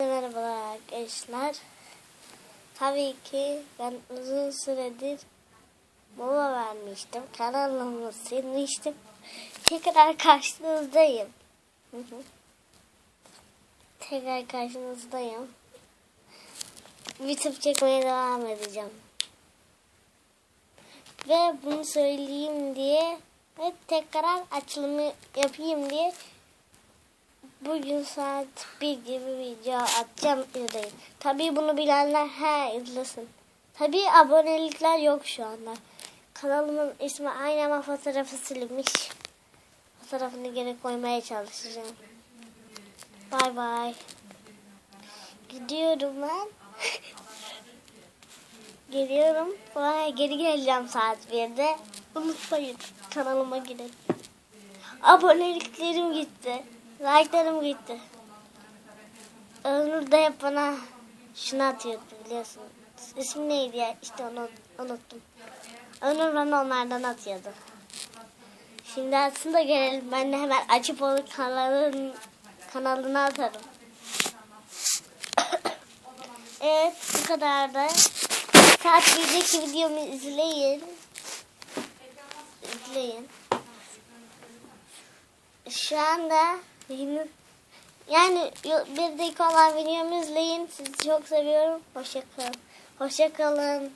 Merhabalar arkadaşlar. Tabii ki ben uzun süredir mola vermiştim. Kanalımı silmiştim. Tekrar karşınızdayım. Tekrar karşınızdayım. YouTube çekmeye devam edeceğim. Ve bunu söyleyeyim diye ve tekrar açılımı yapayım diye Bugün saat 1 gibi video atacağım izleyin. Tabii bunu bilenler he izlesin. Tabii abonelikler yok şu anda. Kanalımın ismi aynı ama fotoğrafı silinmiş. Fotoğrafını geri koymaya çalışacağım. Bay bay. Gidiyorum ben. Geliyorum. Sonra geri geleceğim saat 1'de. Unutmayın kanalıma girin. Aboneliklerim gitti. Like'larım gitti. Ömür de hep bana şunu atıyordu biliyorsun. İsmi neydi ya? İşte onu unuttum. Ömür bana onlardan atıyordu. Şimdi aslında gelelim. Ben de hemen açıp onu kanalın, kanalına atarım. evet bu kadar da. Saat 1'deki videomu izleyin. İzleyin. Şu anda yani bir dakika olan videomu izleyin. Sizi çok seviyorum. Hoşçakalın. Hoşçakalın.